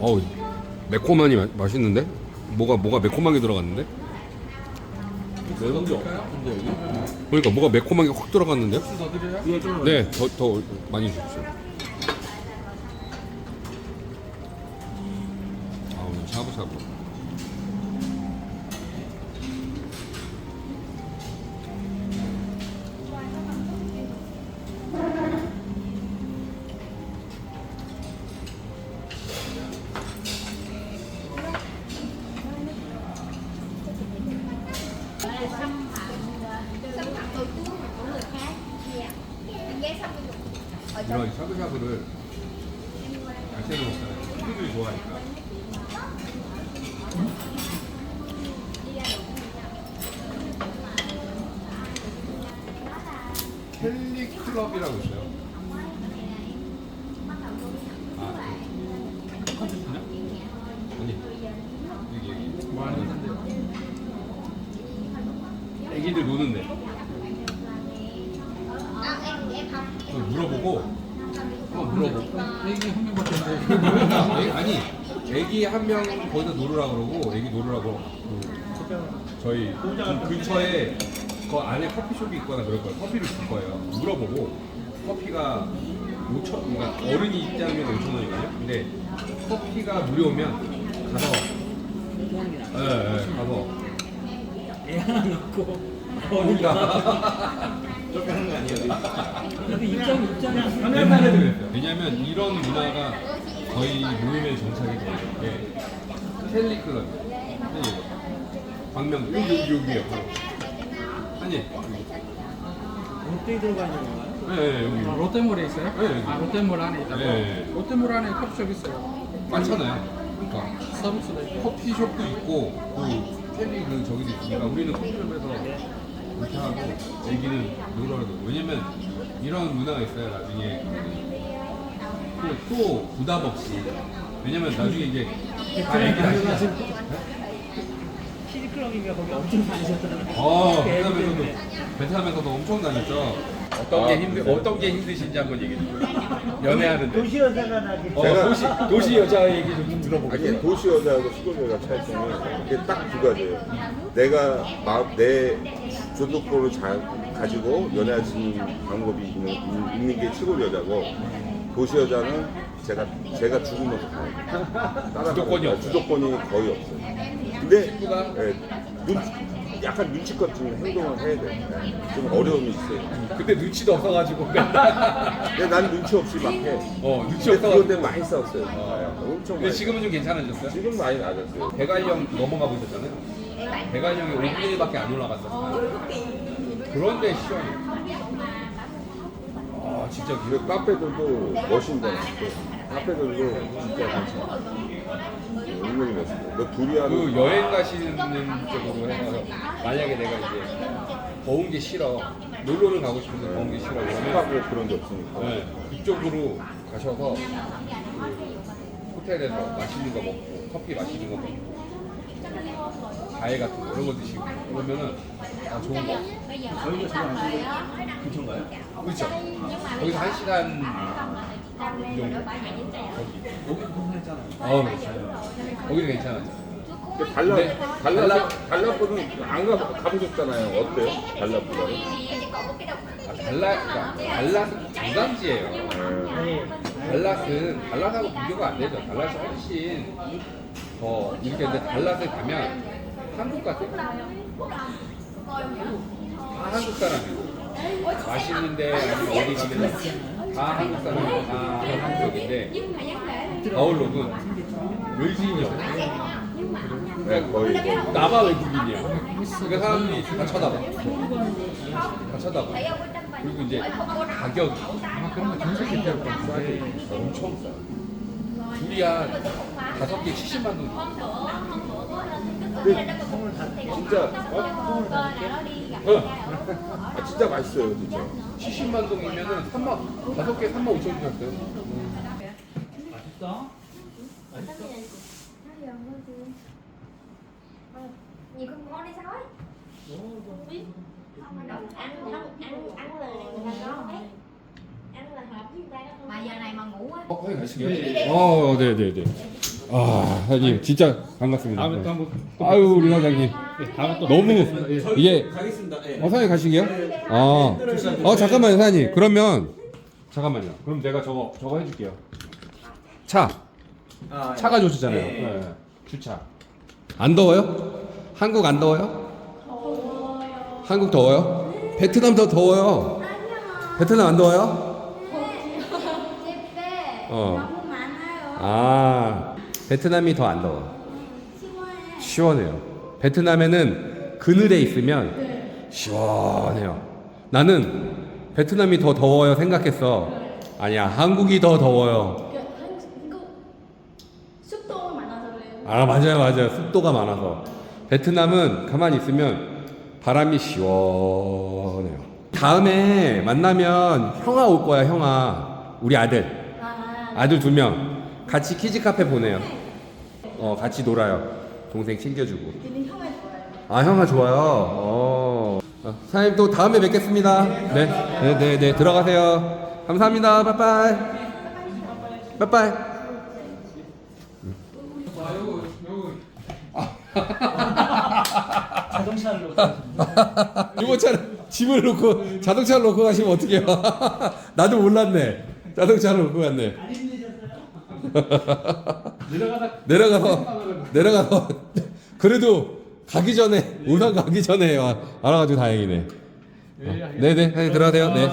어우 매콤하니 마, 맛있는데? 뭐가 뭐가 매콤하게 들어갔는데? 매운지 근데 여기? 그러니까 뭐가 매콤하게 확 들어갔는데요? 더 드려요? 예, 좀 네, 더, 더 많이 주십시오. 아, 오늘 샤브샤브. 이런 샤브샤브를 야채로 먹잖아요. 친구들이 좋아하니까. 켈리 클럽이라고 있어요. 아, 컴퓨터냐? 아니, 여기 여기. 뭐 하는데? 애기들 노는데. 좀 물어보고 한번 물어보고. 애기 한 명밖에. 애기- 아니 애기 한 명 거기다 놀으라 그러고 애기 놀으라고 그 저희 그 근처에 그 안에 커피숍이 있거나 그럴 거예요 커피를 줄 거예요 물어보고 커피가 5천 그러니까 어른이 입장하면 5천 원이거든요 근데 커피가 무료면 가서 예, 예, 가서 애 하나 넣고 그러니까 쫓겨나는 거 아니에요? 그래도 입장 입장이 옛날에도 그랬어요. 왜냐면 이런 문화가 거의 모임의 정착이 돼요. 예. 켈리 클럽. 네. 광명 여기 여기 여기요. 아니. 롯데에 들어가 있는 건가요? 예, 예, 여기. 아, 롯데몰에 있어요? 네. 아, 롯데몰 안에 있다고? 네. 롯데몰 안에 커피숍 있어요. 많잖아요. 그러니까 서비스도 있고. 커피숍도 있고 그 켈리 그 저기도 있으니까 우리는 커피숍에서 이렇게 하고 애기는 놀아도 왜냐면 이런 문화가 있어요. 나중에 또, 또 부담 없이 왜냐면 나중에 이제 다 애기 나시잖아요. 키즈클럽인가 거기 엄청 다니셨잖아요. 어, 그 베트남에서도. 베트남에서도 엄청 다녔죠. 어떤 게 힘들 어떤 게 힘드신지 한번 얘기해 주세요. 연애하는데. 도시 여자가 나기. 어, 도시 도시 여자 얘기 좀. 아니 도시 여자하고 시골 여자 차이점은 이게 딱 두 가지예요. 내가 마, 내 주도권을 잘 가지고 연애할 수 있는 방법이 있는, 있는 게 시골 여자고 도시 여자는 제가 제가 죽으면서 가요. 따라가는 주도권이 거예요. 없어요. 주도권이 거의 없어요. 근데 예, 눈, 약간 눈치껏 좀 행동을 해야 돼. 예, 좀 어려움이 있어요. 그때 눈치도 없어가지고. 근데 난 눈치 없이 막 해. 어, 눈치 근데 없어가지고. 그런데 많이 싸웠어요. 예, 엄청 근데. 지금은 좀 괜찮아졌어요? 지금 많이 낮았어요. 대관령 넘어가 보셨잖아요. 대관령이 5분의 1밖에 안 올라갔었어요. 그런데 시원해. 아 진짜 근데 카페들도 멋있는 카페들도 진짜 괜찮아. 은근히 멋있어. 너 둘이 하는 그 여행 가시는 쪽으로 해서 만약에 내가 이제 더운 게 싫어 놀러를 가고 싶은데 더운 게 싫어 그러면 그런 게 없으니까. 네, 이쪽으로 가셔서 그 호텔에서 맛있는 거 먹고 커피 맛있는 거 먹고 과일 같은 거 이런 거 드시고 그러면은 아 좋은 거 저희가 잘 아시고 근처인가요? 그렇죠 거기서 한 시간 정도 거기 여기 공사했잖아요. 아 그렇죠 거기는 근데 달라 네. 달라 달라보는 안 가, 가보셨잖아요. 어때요? 달라보다는? 아 달라 그러니까 달랏은 관광지예요 네. 달랏은 달랏하고 비교가 안 되죠. 달랏이 훨씬 더 이렇게 근데 달랏에 가면 한국 같아요. 다 한국 사람이고 맛있는데 아니면 어디 가면 다 한국 사람이고 다 한국인데 가을록은 외지인이요. 네, 거의 뭐. 나만 외국인이야. 그러니까 사람들이 다 쳐다봐. 다 쳐다봐. 그리고 이제 가격이 아마 그런 거 전세 기대할 것 같은데. 엄청 싸요. 둘이 한 다섯 개 70만 원. 진짜 어? 어. 아, 진짜 맛있어요, 진짜. 70만 동이면은 3만 다섯 개 3만 5천 원이었어요. 맛있어? 맛있어? Gì con ngon đi sao ấy? Ăn ăn ăn ăn là là ngon ấy. Ăn là hợp với người ta đó. Mà giờ này mà ngủ á 어? 어, 네, 네, 네. 아 사장님 진짜 반갑습니다. 다음에 또 한번 또 아유 우리 사장님 예, 다음에 또 너무 예. 이게 가겠습니다. 예. 어 사장님 가시게요? 아, 어 잠깐만요 사장님. 그러면 잠깐만요. 그럼 내가 저거 저거 해줄게요. 차 아, 차가 좋으시잖아요. 네. 주차. 안 더워요? 한국 안 더워요? 한국 더워요? 베트남 더 더워요. 베트남 안 더워요? 집에 어. 너무 많아요. 아 베트남이 더 안 더워. 시원해. 시원해요. 베트남에는 그늘에 있으면 시원해요. 나는 베트남이 더 더워요 생각했어. 아니야 한국이 더 더워요. 그 한국 습도 많아서 그래요. 아 맞아요 맞아요 습도가 많아서 베트남은 가만히 있으면 바람이 시원해요. 다음에 만나면 형아 올 거야 형아 우리 아들 아, 아들 두 명 같이 키즈 카페 보내요. 어 같이 놀아요. 동생 챙겨주고. 아 형아 좋아요. 어. 어, 사장님 또 다음에 뵙겠습니다. 네, 네, 네, 네 들어가세요. 감사합니다. 빠빠이. 빠빠이. 자동차를 유모차는 짐을 놓고 자동차를 놓고 가시면 어떡해요? 나도 몰랐네. 자동차를 놓고 갔네. 내려가다 내려가서 내려가서 그래도 가기 전에 우선 가기 전에 와- 알아가지고 다행이네. 예, 네네 들어가세요. 네.